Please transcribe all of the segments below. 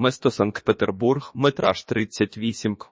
Место Санкт-Петербург, метраж 38, к.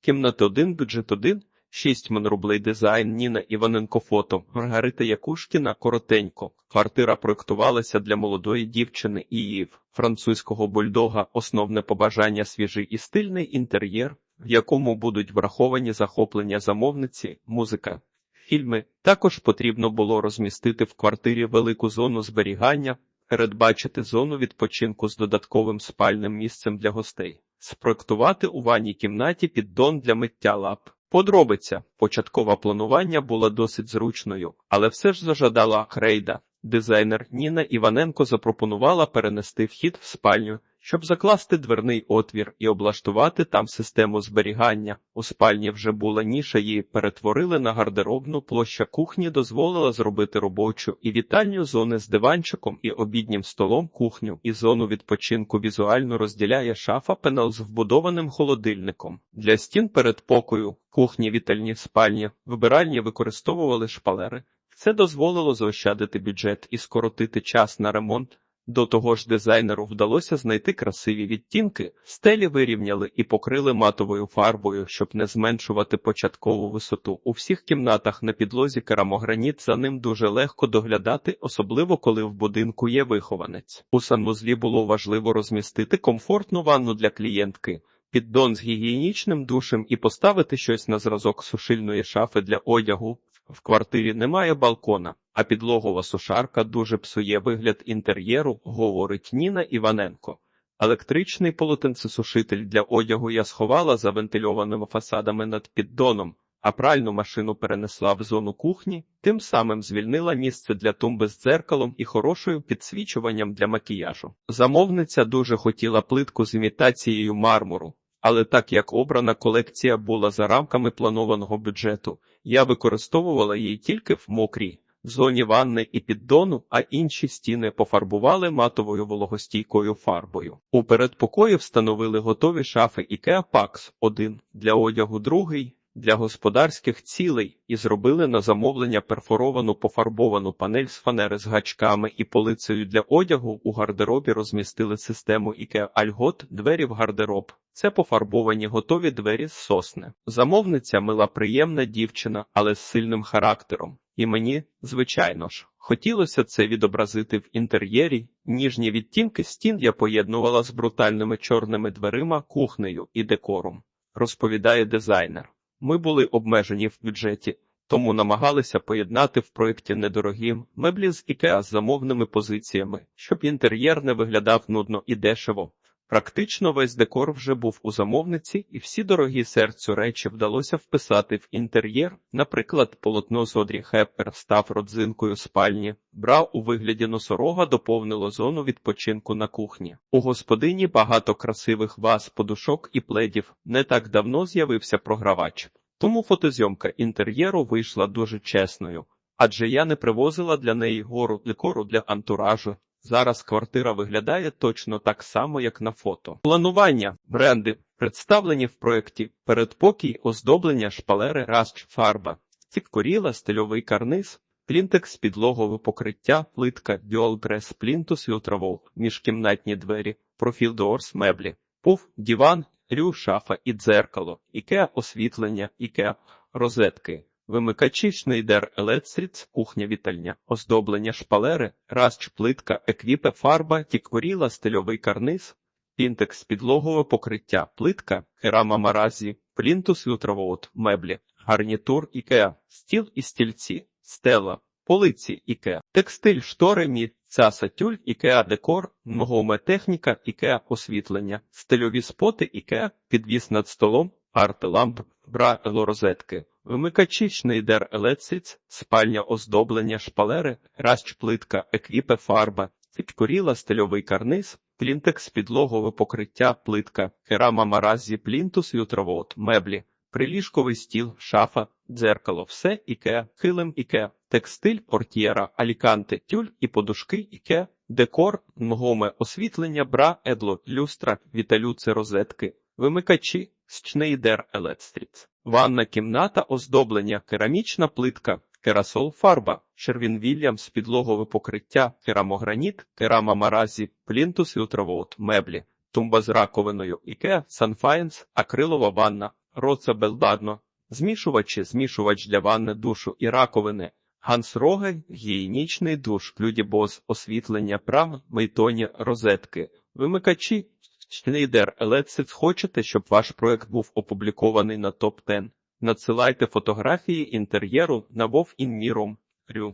кімнат 1, бюджет 1, 6 мн рублей дизайн, Ніна Іваненко фото, Маргарита Якушкіна, коротенько. Квартира проєктувалася для молодої дівчини і французького бульдога, основне побажання свіжий і стильний інтер'єр, в якому будуть враховані захоплення замовниці, музика. Фільми також потрібно було розмістити в квартирі велику зону зберігання, передбачити зону відпочинку з додатковим спальним місцем для гостей, спроектувати у ванній кімнаті піддон для миття лап. Подробиця початкова планування була досить зручною, але все ж зажадала крейда. Дизайнер Ніна Іваненко запропонувала перенести вхід в спальню, щоб закласти дверний отвір і облаштувати там систему зберігання. У спальні вже була ніша, її перетворили на гардеробну. Площа кухні дозволила зробити робочу і вітальню зони з диванчиком і обіднім столом кухню і зону відпочинку візуально розділяє шафа пенал з вбудованим холодильником. Для стін передпокою, кухні, вітальні спальні, вибиральні використовували шпалери. Це дозволило заощадити бюджет і скоротити час на ремонт. До того ж, дизайнеру вдалося знайти красиві відтінки, стелі вирівняли і покрили матовою фарбою, щоб не зменшувати початкову висоту. У всіх кімнатах на підлозі керамограніт за ним дуже легко доглядати, особливо коли в будинку є вихованець. У санвузлі було важливо розмістити комфортну ванну для клієнтки. Піддон з гігієнічним душем і поставити щось на зразок сушильної шафи для одягу. В квартирі немає балкона, а підлогова сушарка дуже псує вигляд інтер'єру, говорить Ніна Іваненко. Електричний полотенцесушитель для одягу я сховала за вентильованими фасадами над піддоном, а пральну машину перенесла в зону кухні, тим самим звільнила місце для тумби з дзеркалом і хорошою підсвічуванням для макіяжу. Замовниця дуже хотіла плитку з імітацією мармуру. Але так як обрана колекція була за рамками планованого бюджету, я використовувала її тільки в мокрій зоні ванни і піддону, а інші стіни пофарбували матовою вологостійкою фарбою. У передпокої встановили готові шафи IKEA Pax 1 для одягу другий. Для господарських цілей і зробили на замовлення перфоровану пофарбовану панель з фанери з гачками і полицею для одягу. У гардеробі розмістили систему IKEA Algot двері в гардероб. Це пофарбовані готові двері з сосни. Замовниця мила приємна дівчина, але з сильним характером. І мені, звичайно ж, хотілося це відобразити в інтер'єрі. Ніжні відтінки стін я поєднувала з брутальними чорними дверима, кухнею і декором, розповідає дизайнер. Ми були обмежені в бюджеті, тому намагалися поєднати в проєкті недорогі меблі з IKEA з замовними позиціями, щоб інтер'єр не виглядав нудно і дешево. Практично весь декор вже був у замовниці, і всі дорогі серцю речі вдалося вписати в інтер'єр. Наприклад, полотно з Одрі Хеппер став родзинкою спальні, бра у вигляді носорога доповнило зону відпочинку на кухні. У господині багато красивих ваз, подушок і пледів. Не так давно з'явився програвач. Тому фотозйомка інтер'єру вийшла дуже чесною, адже я не привозила для неї гору декору для антуражу. Зараз квартира виглядає точно так само, як на фото. Планування, бренди представлені в проєкті передпокій, оздоблення, шпалери, рач, фарба, ціккоріла, стильовий карниз, плінтекс, підлогове покриття, плитка, дюалдрес, плінтус, лютравол, міжкімнатні двері, профіл доорс, меблі, пуф, диван, рю, шафа і дзеркало, ікеа освітлення, ікеа розетки. Вимикачі Шнейдер Елецріц, кухня вітальня, оздоблення шпалери, разч плитка, еквіпе фарба, тікворіла, стильовий карниз, пінтекс підлогове покриття, плитка, керама маразі, плінтус лютровод, меблі, гарнітур ікеа, стіл і стільці, стела, полиці ікеа, текстиль, штори, мід, цяса тюль, ікеа декор, многоме техніка, ікеа освітлення, стильові споти, ікеа, підвіс над столом, арт-ламп, бра розетки. Вимикачі Шнейдер Елециц, спальня оздоблення шпалери, разч плитка, еквіпе фарба, підкоріла стильовий карниз, плінтекс підлогове покриття, плитка, керама маразі, плінтус, лютровод, меблі, приліжковий стіл, шафа, дзеркало, все іке, килим іке, текстиль, портьєра, аліканте, тюль і подушки іке, декор, нгоме освітлення, бра, едло, люстра, віталюци розетки, вимикачі, Шнейдер Елецтріц. Ванна кімната, оздоблення, керамічна плитка, керасол фарба, Шервін Вільямс, підлогове покриття, керамограніт, керама маразі, плінтус і лютровод, меблі, тумба з раковиною, Ікеа, Санфаєнс, акрилова ванна, Роце Белдадно, змішувачі, змішувач для ванни, душу і раковини, Ганс Роге, гігієнічний душ, Людібос, освітлення прам, мейтоні, розетки, вимикачі, Schneider Electric. Хочете, щоб ваш проект був опублікований на топ 10 Надсилайте фотографії інтер'єру на Вов Рю.